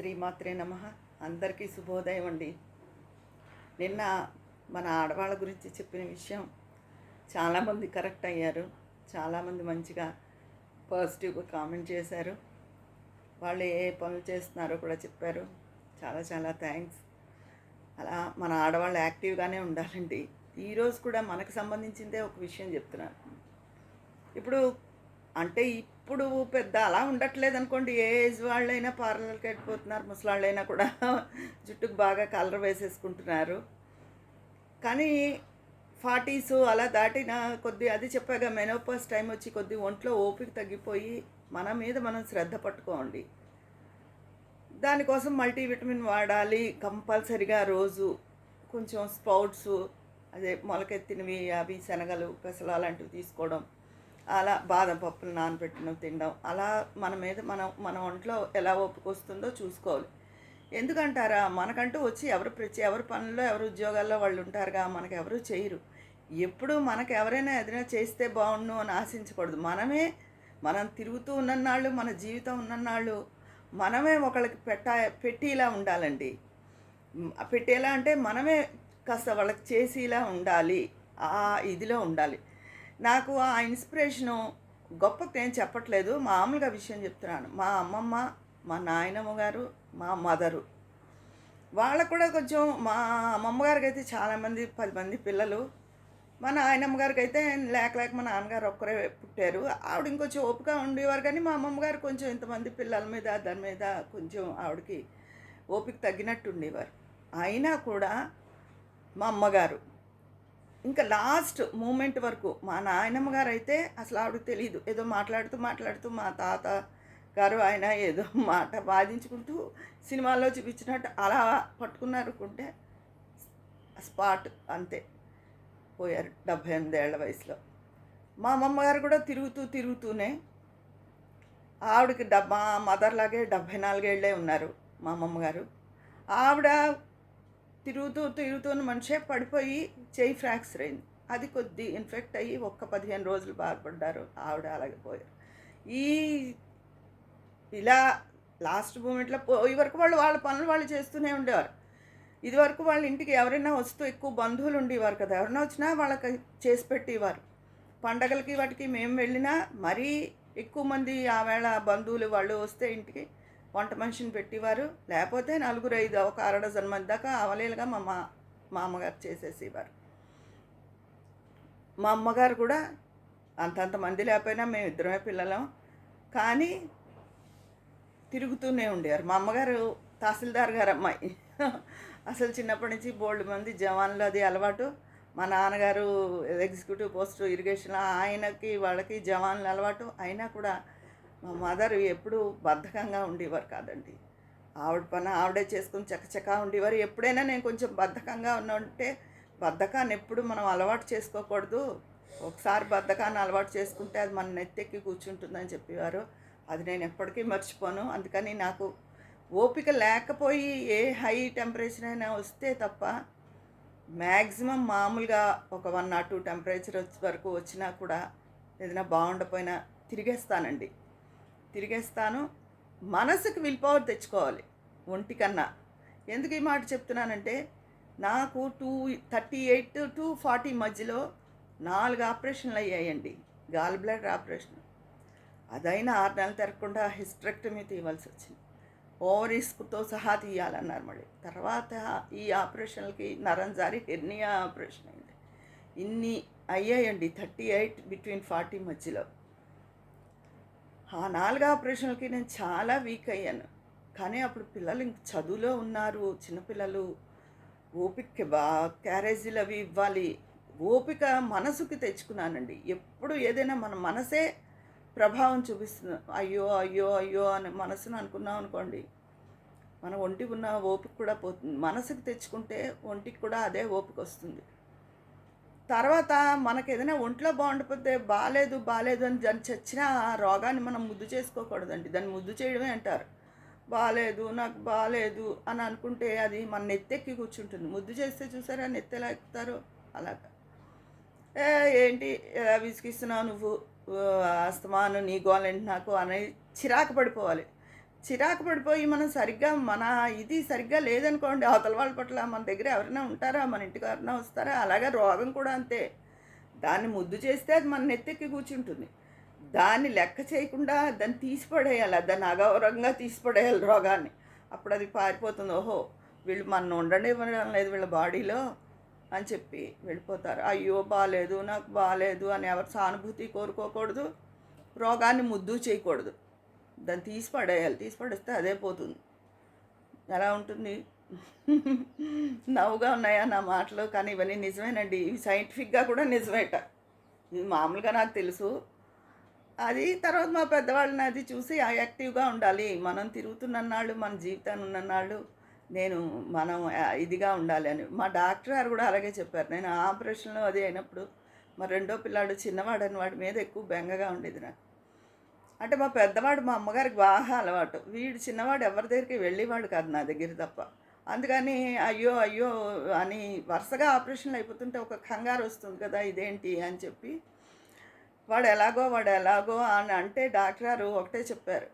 శ్రీమాత్రే నమ. అందరికీ శుభోదయం అండి. నిన్న మన ఆడవాళ్ళ గురించి చెప్పిన విషయం చాలామంది కరెక్ట్ అయ్యారు. చాలామంది మంచిగా పాజిటివ్గా కామెంట్ చేశారు. వాళ్ళు ఏ పనులు చేస్తున్నారో కూడా చెప్పారు. చాలా చాలా థ్యాంక్స్. అలా మన ఆడవాళ్ళు యాక్టివ్గానే ఉండాలండి. ఈరోజు కూడా మనకు సంబంధించిందే ఒక విషయం చెప్తున్నాను. ఇప్పుడు అంటే ఇప్పుడు పెద్ద అలా ఉండట్లేదు అనుకోండి ఏ ఏజ్ వాళ్ళైనా పార్లర్కి వెళ్ళిపోతున్నారు ముసలాళ్ళైనా కూడా జుట్టుకు బాగా కలర్ వేసేసుకుంటున్నారు. కానీ ఫార్టీస్ అలా దాటిన కొద్ది అది చెప్పాగా మెనోపాస్ టైం వచ్చి కొద్ది ఒంట్లో ఓపిక తగ్గిపోయి మన మీద మనం శ్రద్ధ పట్టుకోండి. దానికోసం మల్టీవిటమిన్ వాడాలి కంపల్సరిగా రోజు కొంచెం స్పౌట్స్ అదే మొలకెత్తినవి అవి శనగలు పెసలు అలాంటివి తీసుకోవడం. అలా బాదం పప్పులు నానబెట్టడం తినడం అలా మన మీద మనం మన ఒంట్లో ఎలా ఒప్పుకొస్తుందో చూసుకోవాలి. ఎందుకంటారా? మనకంటూ వచ్చి ఎవరు ప్రతి ఎవరి పనుల్లో ఎవరు ఉద్యోగాల్లో వాళ్ళు ఉంటారుగా మనకు ఎవరు చేయరు. ఎప్పుడు మనకు ఎవరైనా ఏదైనా చేస్తే బాగుండు అని ఆశించకూడదు. మనమే మనం తిరుగుతూ ఉన్ననాళ్ళు మన జీవితం ఉన్ననాళ్ళు మనమే ఒకళ్ళకి పెట్ట పెట్టేలా ఉండాలండి. పెట్టేలా అంటే మనమే కాస్త వాళ్ళకి చేసేలా ఉండాలి. ఆ ఇదిలో ఉండాలి. నాకు ఆ ఇన్స్పిరేషను గొప్ప నేను చెప్పట్లేదు. మామూలుగా విషయం చెప్తున్నాను. మా అమ్మమ్మ మా నాయనమ్మ గారు మా మదరు. వాళ్ళకు కూడా కొంచెం మా అమ్మమ్మ గారికి అయితే చాలామంది పది మంది పిల్లలు. మా నాయనమ్మ గారికి అయితే లేక లేక మా నాన్నగారు ఒక్కరే పుట్టారు. ఆవిడ ఇంకొంచెం ఓపిక ఉండేవారు కానీ మా అమ్మమ్మ గారు కొంచెం ఇంతమంది పిల్లల మీద దాని మీద కొంచెం ఆవిడకి ఓపిక తగ్గినట్టు ఉండేవారు. అయినా కూడా మా అమ్మగారు ఇంకా లాస్ట్ మూమెంట్ వరకు మా నాయనమ్మ గారు అయితే అసలు ఆవిడకి తెలియదు ఏదో మాట్లాడుతూ మాట్లాడుతూ మా తాత గారు ఆయన ఏదో మాట వాదించుకుంటూ సినిమాల్లో చూపించినట్టు అలా పట్టుకున్నారుకుంటే స్పాట్ అంతే పోయారు డెబ్భై ఎనిమిదేళ్ళ వయసులో. మా అమ్మమ్మగారు కూడా తిరుగుతూ తిరుగుతూనే ఆవిడకి డబ్బా మదర్ లాగే డెబ్భై నాలుగేళ్ళే ఉన్నారు మా అమ్మమ్మగారు ఆవిడ తిరుగుతూ తిరుగుతున్న మనిషే పడిపోయి చేయి ఫ్రాక్చర్ అయింది. అది కొద్ది ఇన్ఫెక్ట్ అయ్యి ఒక్క పదిహేను రోజులు బాధపడ్డారు. ఆవిడ అలాగే పోయారు. ఈ ఇలా లాస్ట్ మూమెంట్లో పోయి వరకు వాళ్ళు వాళ్ళ పనులు వాళ్ళు చేస్తూనే ఉండేవారు. ఇదివరకు వాళ్ళ ఇంటికి ఎవరైనా వస్తూ ఎక్కువ బంధువులు ఉండేవారు కదా. ఎవరైనా వచ్చినా వాళ్ళకి చేసి పెట్టేవారు. పండగలకి వాటికి మేము వెళ్ళినా మరీ ఎక్కువ మంది ఆవేళ బంధువులు వాళ్ళు వస్తే ఇంటికి వంట మనిషిని పెట్టేవారు. లేకపోతే నలుగురు ఐదు ఒక అర డజన్ మంది దాకా అవలేలుగా మా మా మా అమ్మగారు చేసేసేవారు. మా అమ్మగారు కూడా అంతంత మంది లేకపోయినా మేము ఇద్దరమే పిల్లలం. కానీ తిరుగుతూనే ఉండేవారు. మా అమ్మగారు తహసీల్దార్ గారు అమ్మాయి. అసలు చిన్నప్పటి నుంచి బోల్డ్ మంది జవాన్లు అది అలవాటు. మా నాన్నగారు ఎగ్జిక్యూటివ్ పోస్ట్ ఇరిగేషన్ ఆయనకి వాళ్ళకి జవాన్లు అలవాటు. అయినా కూడా మా మదర్ ఎప్పుడూ బద్ధకంగా ఉండేవారు కాదండి. ఆవిడ పని ఆవిడే చేసుకుని చకచకా ఉండేవారు. ఎప్పుడైనా నేను కొంచెం బద్ధకంగా ఉన్నంటే బద్ధకాన్ని ఎప్పుడు మనం అలవాటు చేసుకోకూడదు. ఒకసారి బద్ధకాన్ని అలవాటు చేసుకుంటే అది మన నెత్తెక్కి కూర్చుంటుందని చెప్పేవారు. అది నేను ఎప్పటికీ మర్చిపోను. అందుకని నాకు ఓపిక లేకపోయి ఏ హై టెంపరేచర్ అయినా వస్తే తప్ప మ్యాక్సిమం మామూలుగా ఒక వన్ ఆర్ టూ టెంపరేచర్ వచ్చే వరకు వచ్చినా కూడా ఏదైనా బాగుండపోయినా తిరిగేస్తానండి. తిరిగేస్తాను. మనసుకు విల్ పవర్ తెచ్చుకోవాలి ఒంటికన్నా. ఎందుకు ఈ మాట చెప్తున్నానంటే నాకు two thirty eight to forty మధ్యలో నాలుగు ఆపరేషన్లు అయ్యాయండి. Gall bladder operation. అదైనా ఆరు నెలలు తిరగకుండా హిస్ట్రెక్టమీ తీయవలసి వచ్చింది. ఓవరీస్తో సహా తీయాలన్నారు మళ్ళీ. తర్వాత ఈ ఆపరేషన్లకి నరం జారి హెర్నియా ఆపరేషన్ అయింది. ఇన్ని అయ్యాయండి థర్టీ ఎయిట్ బిట్వీన్ ఫార్టీ మధ్యలో. ఆ నాలుగు ఆపరేషన్లకి నేను చాలా వీక్ అయ్యాను. కానీ అప్పుడు పిల్లలు ఇంక చదువులో ఉన్నారు చిన్నపిల్లలు. ఓపిక బా క్యారేజీలు అవి ఇవ్వాలి. ఓపిక మనసుకి తెచ్చుకున్నానండి. ఎప్పుడు ఏదైనా మన మనసే ప్రభావం చూపిస్తుంది. అయ్యో అయ్యో అయ్యో అని మనసును అనుకున్నాం అనుకోండి. మన ఒంటికి ఉన్న ఓపిక కూడా పోతుంది. మనసుకు తెచ్చుకుంటే ఒంటికి కూడా అదే ఓపిక వస్తుంది. తర్వాత మనకు ఏదైనా ఒంట్లో బాగుండిపోతే బాగాలేదు బాగాలేదు అని దాన్ని చచ్చిన ఆ రోగాన్ని మనం ముద్దు చేసుకోకూడదండి. దాన్ని ముద్దు చేయడమే అంటారు. బాగాలేదు నాకు బాగాలేదు అని అనుకుంటే అది మన నెత్తెక్కి కూర్చుంటుంది. ముద్దు చేస్తే చూసారా నెత్తెలా ఎక్కుతారు? అలాగ. అలాగా ఏంటి? విసిగిస్తున్నావు నువ్వు? అస్తమాను నీ గోలేంటి నాకు? అని చిరాకు పడిపోవాలి. చిరాకు పడిపోయి మనం సరిగ్గా మన ఇది సరిగ్గా లేదనుకోండి అవతల వాళ్ళ పట్ల మన దగ్గర ఎవరైనా ఉంటారా? మన ఇంటికి ఎవరైనా వస్తారా? అలాగే రోగం కూడా అంతే. దాన్ని ముద్దు చేస్తే అది మన నెత్తెక్కి కూర్చుంటుంది. దాన్ని లెక్క చేయకుండా దాన్ని తీసిపడేయాలి. దాన్ని అగౌరవంగా తీసిపడేయాలి రోగాన్ని. అప్పుడు అది పారిపోతుంది. ఓహో వీళ్ళు మన ఉండడం లేదు వీళ్ళ బాడీలో అని చెప్పి వెళ్ళిపోతారు. అయ్యో బాగాలేదు నాకు బాగాలేదు అని ఎవరు సానుభూతి కోరుకోకూడదు. రోగాన్ని ముద్దు చేయకూడదు. దాన్ని తీసి పడేయాలి తీసి పడేస్తే అదే పోతుంది. ఎలా ఉంటుంది? నవ్వుగా ఉన్నాయా నా మాటలు? కానీ ఇవన్నీ నిజమేనండి. ఇవి సైంటిఫిక్గా కూడా నిజమేట. ఇది మామూలుగా నాకు తెలుసు. అది తర్వాత మా పెద్దవాళ్ళని అది చూసి ఆ యాక్టివ్గా ఉండాలి. మనం తిరుగుతున్నన్నాళ్ళు మన జీవితాన్ని ఉన్నన్నాళ్ళు నేను మనం ఇదిగా ఉండాలి అని. మా డాక్టర్ గారు కూడా అలాగే చెప్పారు. నేను ఆపరేషన్లో అది అయినప్పుడు మా రెండో పిల్లాడు చిన్నవాడని వాడి మీద ఎక్కువ బెంగగా ఉండేది నాకు. అంటే మా పెద్దవాడు మా అమ్మగారికి బాగా అలవాటు. వీడు చిన్నవాడు ఎవరి దగ్గరికి వెళ్ళేవాడు కాదు నా దగ్గర తప్ప. అందుకని అయ్యో అయ్యో అని వరుసగా ఆపరేషన్లు అయిపోతుంటే ఒక కంగారు వస్తుంది కదా ఇదేంటి అని చెప్పి వాడు ఎలాగో వాడు ఎలాగో అని అంటే డాక్టర్ గారు ఒకటే చెప్పారు.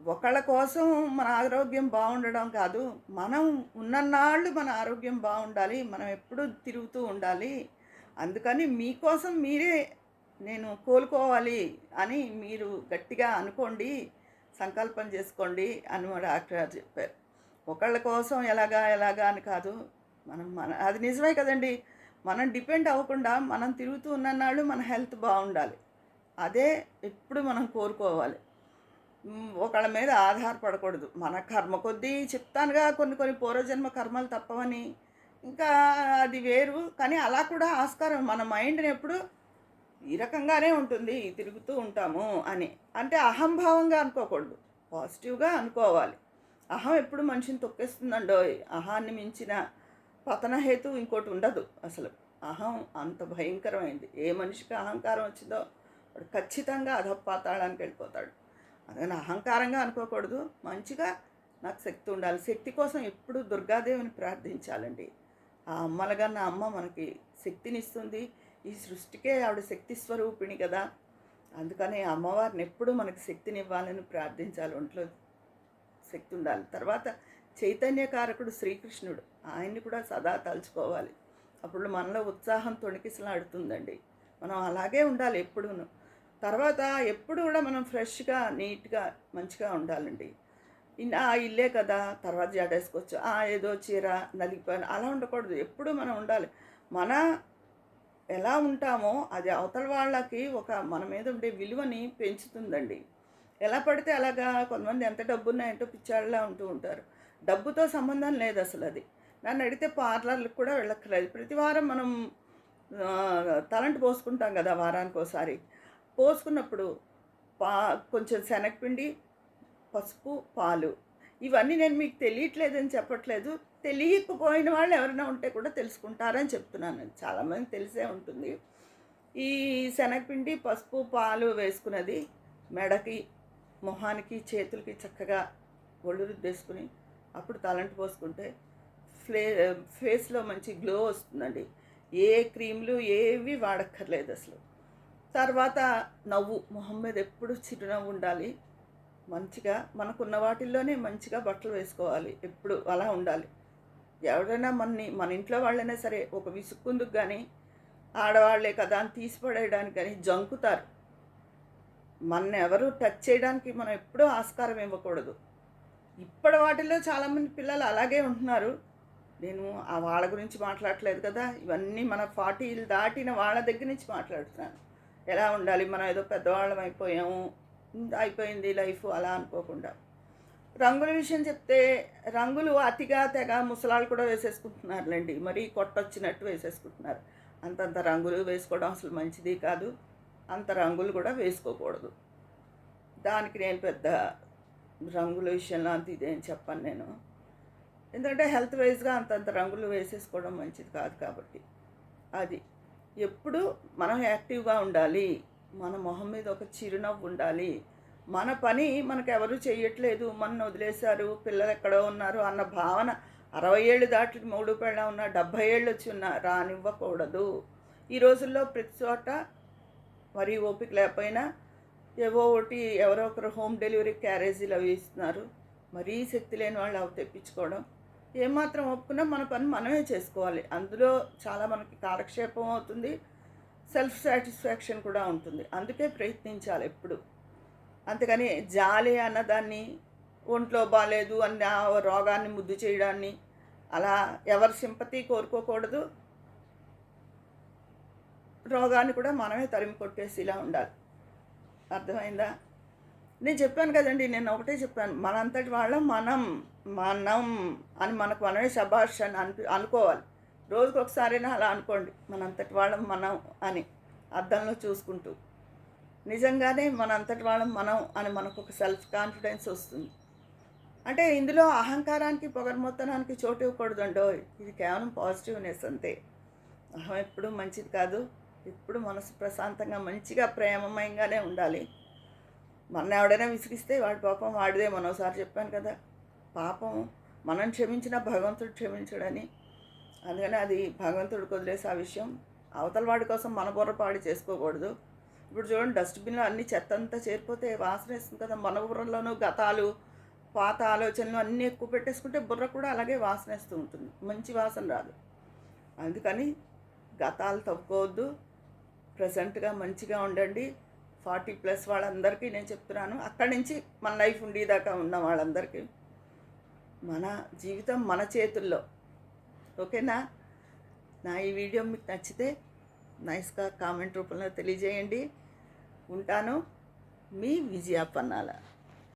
ఒకళ్ళ కోసం మన ఆరోగ్యం బాగుండడం కాదు మనం ఉన్నన్నాళ్ళు మన ఆరోగ్యం బాగుండాలి మనం ఎప్పుడూ తిరుగుతూ ఉండాలి. అందుకని మీకోసం మీరే నేను కోలుకోవాలి అని మీరు గట్టిగా అనుకోండి సంకల్పం చేసుకోండి అని మా డాక్టర్ గారు చెప్పారు. ఒకళ్ళ కోసం ఎలాగా ఎలాగా అని కాదు. మనం మన అది నిజమే కదండి. మనం డిపెండ్ అవ్వకుండా మనం తిరుగుతూ ఉన్ననాళ్ళు మన హెల్త్ బాగుండాలి. అదే ఎప్పుడు మనం కోరుకోవాలి ఒకళ్ళ మీద ఆధారపడకూడదు. మన కర్మ కొద్దీ చెప్తానుగా కొన్ని కొన్ని పూర్వజన్మ కర్మలు తప్పవని. ఇంకా అది వేరు కానీ అలా కూడా ఆస్కారం మన మైండ్ని ఎప్పుడు ఈ రకంగానే ఉంటుంది తిరుగుతూ ఉంటాము అని. అంటే అహంభావంగా అనుకోకూడదు పాజిటివ్గా అనుకోవాలి. అహం ఎప్పుడు మనిషిని తొక్కేస్తుందండో అహాన్ని మించిన పతనహేతు ఇంకోటి ఉండదు అసలు. అహం అంత భయంకరమైంది. ఏ మనిషికి అహంకారం వచ్చిందో వాడు ఖచ్చితంగా అధపాతాళానికి వెళ్ళిపోతాడు. అందుకని అహంకారంగా అనుకోకూడదు. మంచిగా నాకు శక్తి ఉండాలి. శక్తి కోసం ఎప్పుడు దుర్గాదేవిని ప్రార్థించాలండి. ఆ అమ్మలుగా నా అమ్మ మనకి శక్తినిస్తుంది. ఈ సృష్టికే ఆవిడ శక్తి స్వరూపిణి కదా. అందుకని అమ్మవారిని ఎప్పుడూ మనకి శక్తిని ఇవ్వాలని ప్రార్థించాలి ఒంట్లో శక్తి ఉండాలి. తర్వాత చైతన్యకారకుడు శ్రీకృష్ణుడు. ఆయన్ని కూడా సదా తలుచుకోవాలి. అప్పుడు మనలో ఉత్సాహం తొణికిసలాడుతుందండి. మనం అలాగే ఉండాలి ఎప్పుడూను. తర్వాత ఎప్పుడు కూడా మనం ఫ్రెష్గా నీట్గా మంచిగా ఉండాలండి. ఆ ఇల్లే కదా తర్వాత జడేసుకోవచ్చు ఆ ఏదో చీర నలిగిపోయిన అలా ఉండకూడదు. ఎప్పుడు మనం ఉండాలి. మన ఎలా ఉంటామో అది అవతల వాళ్ళకి ఒక మన మీద ఉండే విలువని పెంచుతుందండి. ఎలా పడితే అలాగా కొంతమంది ఎంత డబ్బు ఉన్నాయంటో పిచ్చాళ్ళలా ఉంటూ ఉంటారు. డబ్బుతో సంబంధం లేదు అసలు అది. నన్ను అడిగితే పార్లర్లకు కూడా వెళ్ళక్కర్లేదు. ప్రతి వారం మనం తలంటు పోసుకుంటాం కదా వారానికి ఒకసారి. పోసుకున్నప్పుడు పా కొంచెం శనగపిండి పసుపు పాలు. ఇవన్నీ నేను మీకు తెలియట్లేదని చెప్పట్లేదు. తెలియకపోయిన వాళ్ళు ఎవరైనా ఉంటే కూడా తెలుసుకుంటారని చెప్తున్నాను. చాలామంది తెలిసే ఉంటుంది. ఈ శనగపిండి పసుపు పాలు వేసుకున్నది మెడకి మొహానికి చేతులకి చక్కగా ఒళ్ళు రుద్దేసుకుని అప్పుడు తలంటు పోసుకుంటే ఫ్లే ఫేస్లో మంచి గ్లో వస్తుందండి. ఏ క్రీమ్లు ఏవి వాడక్కర్లేదు అసలు. తర్వాత నవ్వు మొహం మీద ఎప్పుడు చిరునవ్వు ఉండాలి. మంచిగా మనకున్న వాటిల్లోనే మంచిగా బట్టలు వేసుకోవాలి. ఎప్పుడు అలా ఉండాలి. ఎవరైనా మనని మన ఇంట్లో వాళ్ళైనా సరే ఒక విసుక్కుందుకు కానీ ఆడవాళ్ళే కదా అని తీసిపడేయడానికి కానీ జంకుతారు. మన ఎవరు టచ్ చేయడానికి మనం ఎప్పుడూ ఆస్కారం ఇవ్వకూడదు. ఇప్పటి వాటిల్లో చాలామంది పిల్లలు అలాగే ఉంటున్నారు. నేను ఆ వాళ్ళ గురించి మాట్లాడట్లేదు కదా ఇవన్నీ మన ఫార్టీలు దాటిన వాళ్ళ దగ్గర నుంచి మాట్లాడుతున్నాను. ఎలా ఉండాలి? మనం ఏదో పెద్దవాళ్ళం అయిపోయాము అయిపోయింది లైఫ్ అలా అనుకోకుండా. రంగుల విషయం చెప్తే రంగులు అతిగా తెగ ముసలాళ్ళు కూడా వేసేసుకుంటున్నారులేండి. మరీ కొట్టొచ్చినట్టు వేసేసుకుంటున్నారు. అంతంత రంగులు వేసుకోవడం అసలు మంచిది కాదు. అంత రంగులు కూడా వేసుకోకూడదు. దానికి నేను పెద్ద రంగుల విషయంలో అంత ఇదేం చెప్పాను నేను. ఎందుకంటే హెల్త్ వైజ్గా అంతంత రంగులు వేసేసుకోవడం మంచిది కాదు కాబట్టి. అది ఎప్పుడు మనం యాక్టివ్గా ఉండాలి. మన మొహం మీద ఒక చిరునవ్వు ఉండాలి. మన పని మనకు ఎవరు చేయట్లేదు మన వదిలేశారు పిల్లలు ఎక్కడో ఉన్నారు అన్న భావన అరవై ఏళ్ళు దాటి మూడు పెళ్ళ ఉన్న డెబ్భై ఏళ్ళు వచ్చి ఉన్న రానివ్వకూడదు. ఈ రోజుల్లో ప్రతి చోట మరి ఓపిక లేకపోయినా ఏవో ఒకటి ఎవరో ఒకరు హోమ్ డెలివరీ క్యారేజీలు అవి ఇస్తున్నారు. మరీ శక్తి లేని వాళ్ళు అవి తెప్పించుకోవడం ఏమాత్రం ఒప్పుకున్నా మన పని మనమే చేసుకోవాలి. అందులో చాలా మనకి కాలక్షేపం అవుతుంది సెల్ఫ్ సాటిస్ఫాక్షన్ కూడా ఉంటుంది. అందుకే ప్రయత్నించాలి ఎప్పుడు. అంతేగాని జాలి అన్నదాన్ని ఒంట్లో బాగాలేదు అన్న ఆ రోగాన్ని ముద్దు చేయడాన్ని అలా ఎవరి సింపతి కోరుకోకూడదు. రోగాన్ని కూడా మనమే తరిమి కొట్టేసి ఇలా ఉండాలి. అర్థమైందా? నేను చెప్పాను కదండి నేను ఒకటే చెప్పాను. మనంతటి వాళ్ళం మనం మనం అని మనకు మనమే శభాష్ అని అనిపి అనుకోవాలి. రోజుకొకసారైనా అలా అనుకోండి మనంతటి వాళ్ళం మనం అని అద్దంలో చూసుకుంటూ. నిజంగానే మన అంతటి వాళ్ళం మనం అని మనకు ఒక సెల్ఫ్ కాన్ఫిడెన్స్ వస్తుంది. అంటే ఇందులో అహంకారానికి పొగరమొత్తనానికి చోటు ఇవ్వకూడదండో ఇది కేవలం పాజిటివ్నెస్ అంతే. అహం ఎప్పుడు మంచిది కాదు. ఎప్పుడు మనసు ప్రశాంతంగా మంచిగా ప్రేమమయంగానే ఉండాలి. మన ఎవడైనా విసిగిస్తే వాడి పాపం వాడిదే మనోసారి చెప్పాను కదా. పాపం మనం క్షమించిన భగవంతుడు క్షమించడని. అందుకని అది భగవంతుడికి వదిలేసి ఆ విషయం అవతల వాడి కోసం మన బుర్ర పాడు చేసుకోకూడదు. ఇప్పుడు చూడండి డస్ట్బిన్లో అన్ని చెత్త అంతా చేరిపోతే వాసన వేస్తుంది కదా. మన బుర్రలోనూ గతాలు పాత ఆలోచనలు అన్నీ ఎక్కువ పెట్టేసుకుంటే బుర్ర కూడా అలాగే వాసన వేస్తూ ఉంటుంది. మంచి వాసన రాదు. అందుకని గతాలు తవ్వుకోవద్దు. ప్రజెంట్గా మంచిగా ఉండండి. ఫార్టీ ప్లస్ వాళ్ళందరికీ నేను చెప్తున్నాను. అక్కడి నుంచి మన లైఫ్ ఉండేదాకా ఉన్న వాళ్ళందరికీ మన జీవితం మన చేతుల్లో. ఓకేనా? నా ఈ వీడియో మీకు నచ్చితే నైస్గా కామెంట్ రూపంలో తెలియజేయండి. ఉంటాను. మీ విజయాపన్నాల.